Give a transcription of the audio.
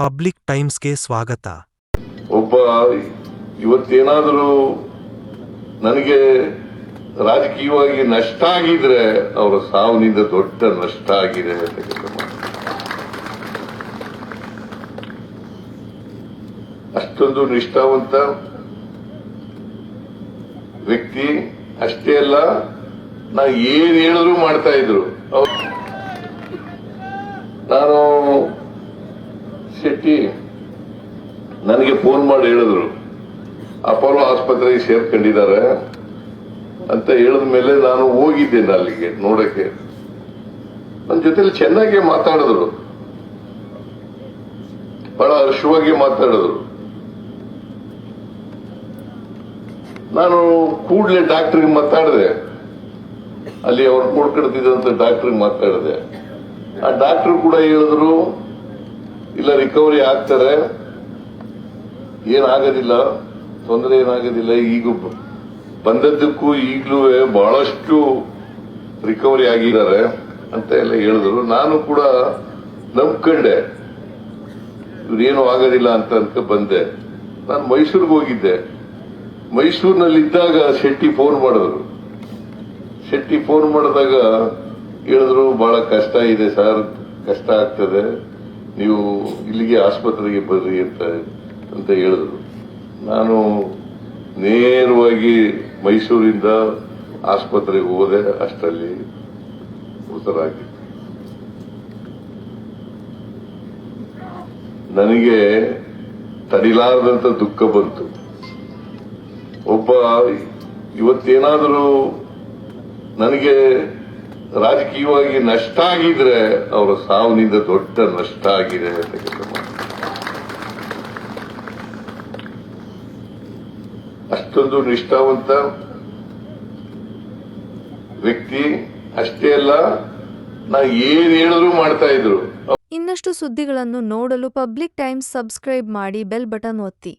Public ಟೈಮ್ಸ್ಗೆ ಸ್ವಾಗತ. ಒಬ್ಬ ಇವತ್ತೇನಾದರೂ ನನಗೆ ರಾಜಕೀಯವಾಗಿ ನಷ್ಟ ಆಗಿದ್ರೆ ಅವರ ಸಾವಿನಿಂದ ದೊಡ್ಡ ನಷ್ಟ ಆಗಿದೆ. ಅಷ್ಟೊಂದು ನಿಷ್ಠಾವಂತ ವ್ಯಕ್ತಿ ಅಷ್ಟೇ ಅಲ್ಲ, ನಾ ಏನ್ ಹೇಳಿದ್ರು ಮಾಡ್ತಾ ಇದ್ರು. ನಾನು ಶೆಟ್ಟಿ ನನಗೆ ಫೋನ್ ಮಾಡಿ ಹೇಳಿದ್ರು, ಅಪೋಲೋ ಆಸ್ಪತ್ರೆಗೆ ಸೇರ್ಕೊಂಡಿದ್ದಾರೆ ಅಂತ ಹೇಳಿದ ಮೇಲೆ ನಾನು ಹೋಗಿದ್ದೇನೆ ಅಲ್ಲಿಗೆ ನೋಡಕ್ಕೆ. ನನ್ನ ಜೊತೆಲಿ ಚೆನ್ನಾಗಿ ಮಾತಾಡಿದ್ರು, ಬಹಳ ಹರ್ಷವಾಗಿ ಮಾತಾಡಿದ್ರು. ನಾನು ಕೂಡಲೇ ಡಾಕ್ಟ್ರಿಗೆ ಮಾತಾಡಿದೆ, ಅಲ್ಲಿ ಅವ್ರು ಕೂಡ್ಕಡ್ತಿದ್ದಂತ ಡಾಕ್ಟ್ರಿಗೆ ಮಾತಾಡಿದೆ. ಆ ಡಾಕ್ಟರ್ ಕೂಡ ಹೇಳಿದ್ರು ರಿಕವರಿ ಆಗ್ತಾರೆ ಏನಾಗೋದಿಲ್ಲ, ತೊಂದರೆ ಏನಾಗೋದಿಲ್ಲ, ಈಗ ಬಂದದ್ದಕ್ಕೂ ಈಗಲೂ ಬಹಳಷ್ಟು ರಿಕವರಿ ಆಗಿದ್ದಾರೆ ಅಂತ ಎಲ್ಲ ಹೇಳಿದ್ರು. ನಾನು ಕೂಡ ನಂಬ್ಕೊಂಡೆ, ಇವ್ರೇನು ಆಗೋದಿಲ್ಲ ಅಂತ ಅನ್ಕ ಬಂದೆ. ನಾನು ಮೈಸೂರಿಗೆ ಹೋಗಿದ್ದೆ. ಮೈಸೂರಿನಲ್ಲಿದ್ದಾಗ ಶೆಟ್ಟಿ ಫೋನ್ ಮಾಡಿದ್ರು. ಶೆಟ್ಟಿ ಫೋನ್ ಮಾಡಿದಾಗ ಹೇಳಿದ್ರು, ಬಹಳ ಕಷ್ಟ ಇದೆ ಸರ್, ಕಷ್ಟ ಆಗ್ತದೆ. ನೀವು ಇಲ್ಲಿಗೆ ಆಸ್ಪತ್ರೆಗೆ ಬರ್ರಿ ಅಂತ ಅಂತ ಹೇಳಿದ್ರು. ನಾನು ನೇರವಾಗಿ ಮೈಸೂರಿಂದ ಆಸ್ಪತ್ರೆಗೆ ಹೋದೆ, ಅಷ್ಟರಲ್ಲಿ ಮೃತರಾಗಿ. ನನಗೆ ತಡಿಲಾರದಂತ ದುಃಖ ಬಂತು. ಒಬ್ಬ ಇವತ್ತೇನಾದರೂ ನನಗೆ ರಾಜಕೀಯವಾಗಿ ನಷ್ಟ ಆಗಿದ್ರೆ ಅವರ ಸಾವಿನಿಂದ ದೊಡ್ಡ ನಷ್ಟ ಆಗಿದೆ ಅಂತ ಮಾತು. ಅಷ್ಟೊಂದು ನಿಷ್ಠಾವಂತ ವ್ಯಕ್ತಿ ಅಷ್ಟೇ ಅಲ್ಲ, ನಾ ಏನ್ ಹೇಳಿದ್ರು ಮಾಡ್ತಾ ಇದ್ರು ಇನ್ನಷ್ಟು ಸುದ್ದಿಗಳನ್ನು ನೋಡಲು ಪಬ್ಲಿಕ್ ಟೈಮ್ಸ್ ಸಬ್ಸ್ಕ್ರೈಬ್ ಮಾಡಿ ಬೆಲ್ ಬಟನ್ ಒತ್ತಿ